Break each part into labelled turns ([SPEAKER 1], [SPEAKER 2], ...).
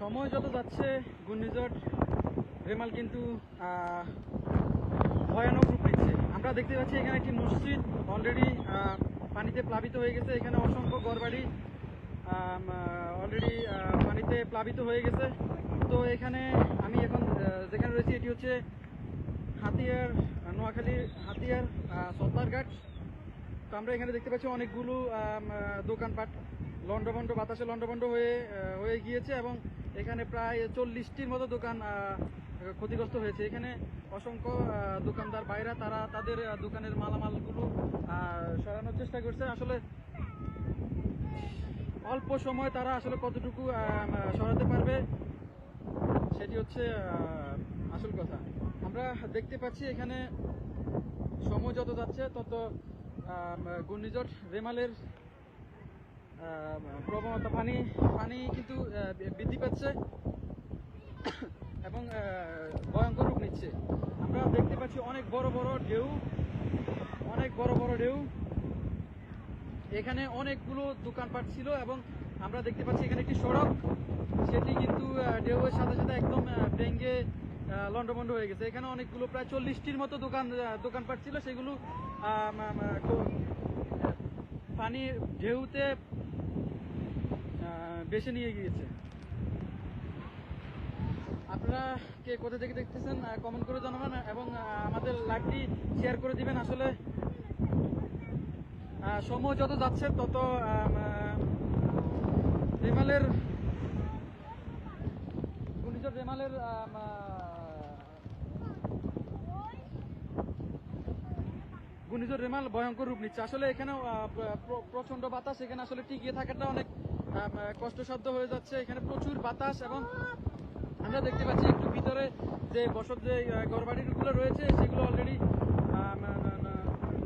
[SPEAKER 1] সময় যত যাচ্ছে, ঘূর্ণিঝড়, রেমাল কিন্তু ভয়ানক রূপ নিচ্ছে। আমরা দেখতে পাচ্ছি এখানে একটি মসজিদ অলরেডি পানিতে প্লাবিত হয়ে গেছে। এখানে অসংখ্য ঘরবাড়ি অলরেডি পানিতে প্লাবিত হয়ে গেছে। তো এখানে আমি এখন যেখানে রয়েছি, এটি হচ্ছে হাতিয়ার নোয়াখালীর নোয়াখালী হাতিয়ার সত্তারঘাট তো আমরা এখানে দেখতে পাচ্ছি অনেকগুলো দোকানপাট লন্ডভন্ড বাতাসে লন্ডভন্ড হয়ে হয়ে গিয়েছে এবং এখানে প্রায় চল্লিশটির মতো দোকান ক্ষতিগ্রস্ত হয়েছে। এখানে অসংখ্য দোকানদার বাইরা তারা তাদের দোকানের মালামালগুলো সরানোর চেষ্টা করছে। আসলে অল্প সময় তারা আসলে কতটুকু সরাতে পারবে, সেটি হচ্ছে আসল কথা। আমরা দেখতে পাচ্ছি এখানে সময় যত যাচ্ছে, তত ঘূর্ণিঝড়, রেমালের প্রবণতা, পানি পানি কিন্তু পাচ্ছে এবং ভয়ঙ্কর রূপ নিচ্ছে। আমরা দেখতে পাচ্ছি অনেক বড় বড় ঢেউ, অনেক বড় বড় ঢেউ। এখানে অনেকগুলো দোকানপাট ছিল এবং আমরা দেখতে পাচ্ছি এখানে একটি সড়ক। সেটি কিন্তু ঢেউয়ের সাথে সাথে একদম ভেঙ্গে লন্ডভন্ড হয়ে গেছে। এখানে অনেকগুলো প্রায় চল্লিশটির মতো দোকান দোকানপাট ছিল। সেগুলো পানি ঢেউতে বেছে নিয়ে গিয়েছে। আপনারা কে কোথা থেকে দেখতেছেন কমেন্ট করে জানাবেন এবং আমাদের লাইভটি শেয়ার করে দিবেন আসলে। সময় যত যাচ্ছে, তত রেমালের ঘূর্ণিঝড় রেমালের ঘূর্ণিঝড় রেমাল ভয়ঙ্কর রূপ নিচ্ছে। আসলে এখানে প্রচণ্ড বাতাস, এখানে আসলে টিকিয়ে থাকাটা অনেক কষ্টসাধ্য হয়ে যাচ্ছে। এখানে প্রচুর বাতাস এবং আমরা দেখতে পাচ্ছি একটু ভিতরে যে বসত যে ঘরবাড়িগুলো রয়েছে, সেগুলো অলরেডি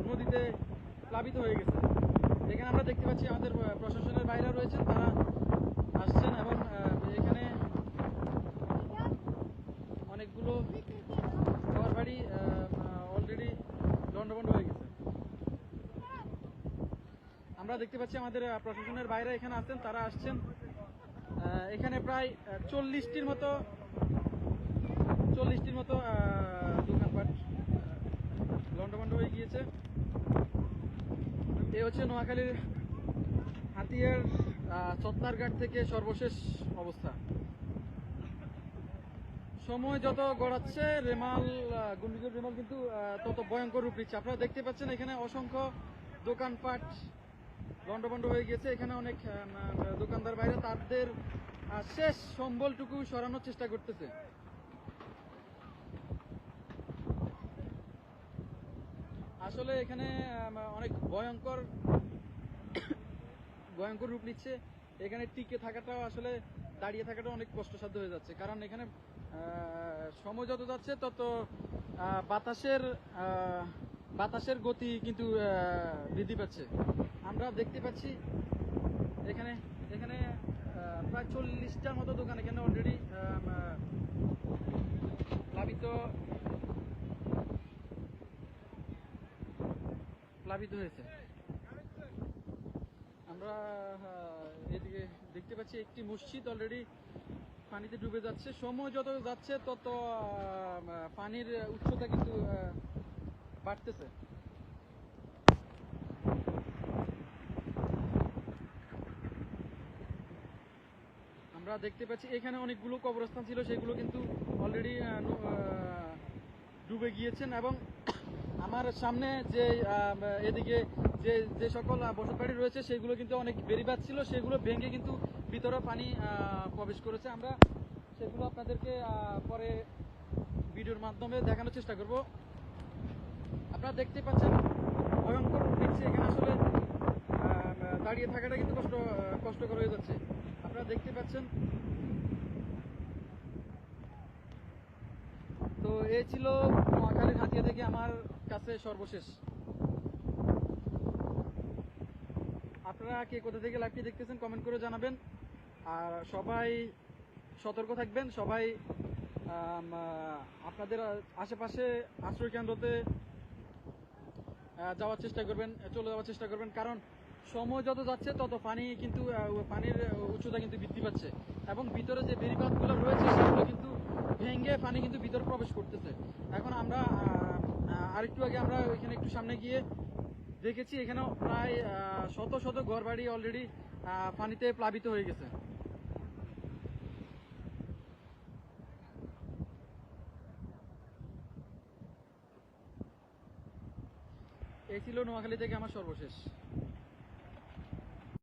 [SPEAKER 1] নদীতে প্লাবিত হয়ে গেছে। এখানে আমরা দেখতে পাচ্ছি আমাদের প্রশাসনের বাইরে রয়েছেন, তারা আসছেন এবং এখানে অনেকগুলো ঘরবাড়ি অলরেডি দণ্ডবন্ড হয়ে গেছে। আমরা দেখতে পাচ্ছি আমাদের প্রশাসনের বাইরে এখানে আছেন তারা আসছেন। এখানে প্রায় চল্লিশটির মতো চল্লিশটির মতো আহ, দোকানপাট লন্ডভন্ড হয়ে গিয়েছে এ হচ্ছে নোয়াখালীর হাতিয়ার চত্নারঘাট থেকে সর্বশেষ অবস্থা। সময় যত গড়াচ্ছে, রেমাল ঘূর্ণিঝড় রেমাল কিন্তু তত ভয়ঙ্কর রূপ নিচ্ছে। আপনারা দেখতে পাচ্ছেন এখানে অসংখ্য দোকানপাট লন্ডভন্ড হয়ে গেছে এখানে অনেক দোকানদার বাইরে তাদের শেষ সম্বলটুকু সরানোর চেষ্টা করতেছে। আসলে এখানে অনেক ভয়ঙ্কর ভয়ঙ্কর রূপ নিচ্ছে। এখানে টিকে থাকাটাও আসলে, দাঁড়িয়ে থাকাটা অনেক কষ্টসাধ্য হয়ে যাচ্ছে। কারণ এখানে সময় যত যাচ্ছে, তত বাতাসের বাতাসের গতি কিন্তু বৃদ্ধি পাচ্ছে। আমরা দেখতে পাচ্ছি, এখানে এখানে প্রায় চল্লিশটার মতো দোকান এখানে অলরেডি প্লাবিত প্লাবিত হয়েছে। আমরা এদিকে দেখতে পাচ্ছি একটি মসজিদ অলরেডি পানিতে ডুবে যাচ্ছে। সময় যত যাচ্ছে, তত পানির উচ্চতা কিন্তু বাড়তেছে। আমরা দেখতে পাচ্ছি এখানে অনেকগুলো কবরস্থান ছিল, সেগুলো কিন্তু অলরেডি ডুবে গিয়েছেন এবং আমার সামনে যে এদিকে যে যে সকল বসতবাড়ি রয়েছে, সেগুলো কিন্তু অনেক বেরিবাদ ছিল, সেগুলো ভেঙে কিন্তু ভিতরে পানি প্রবেশ করেছে। আমরা সেগুলো আপনাদেরকে পরে ভিডিওর মাধ্যমে দেখানোর চেষ্টা করব। আপনারা দেখতে পাচ্ছেন, ভয়ঙ্কর নিচ্ছে এখানে আসলে দাঁড়িয়ে থাকাটা কিন্তু কষ্ট, কষ্টকর হয়ে যাচ্ছে। আপনারা দেখতে পাচ্ছেন। তো এ ছিল নোয়াখালীর হাতিয়া থেকে কাছে সর্বশেষ। আপনারা কে কোথা থেকে লাইভটি দেখতেছেন কমেন্ট করে জানাবেন। আর সবাই সতর্ক থাকবেন, সবাই আপনাদের আশেপাশে আশ্রয় কেন্দ্রতে যাওয়ার চেষ্টা করবেন, চলে যাওয়ার চেষ্টা করবেন। কারণ সময় যত যাচ্ছে, তত পানি কিন্তু পানির উচ্চতা কিন্তু বৃদ্ধি পাচ্ছে। এবং ভিতরে যে বেরিবাদগুলো রয়েছে, সেগুলো কিন্তু ভেঙে পানি কিন্তু ভিতরে প্রবেশ করতেছে। এখন আমরা আরেকটু আগে আমরা ওইখানে একটু সামনে গিয়ে দেখেছি, এখানেও প্রায় শত শত ঘর বাড়ি অলরেডি পানিতে প্লাবিত হয়ে গেছে। এই ছিল নোয়াখালী থেকে আমার সর্বশেষ।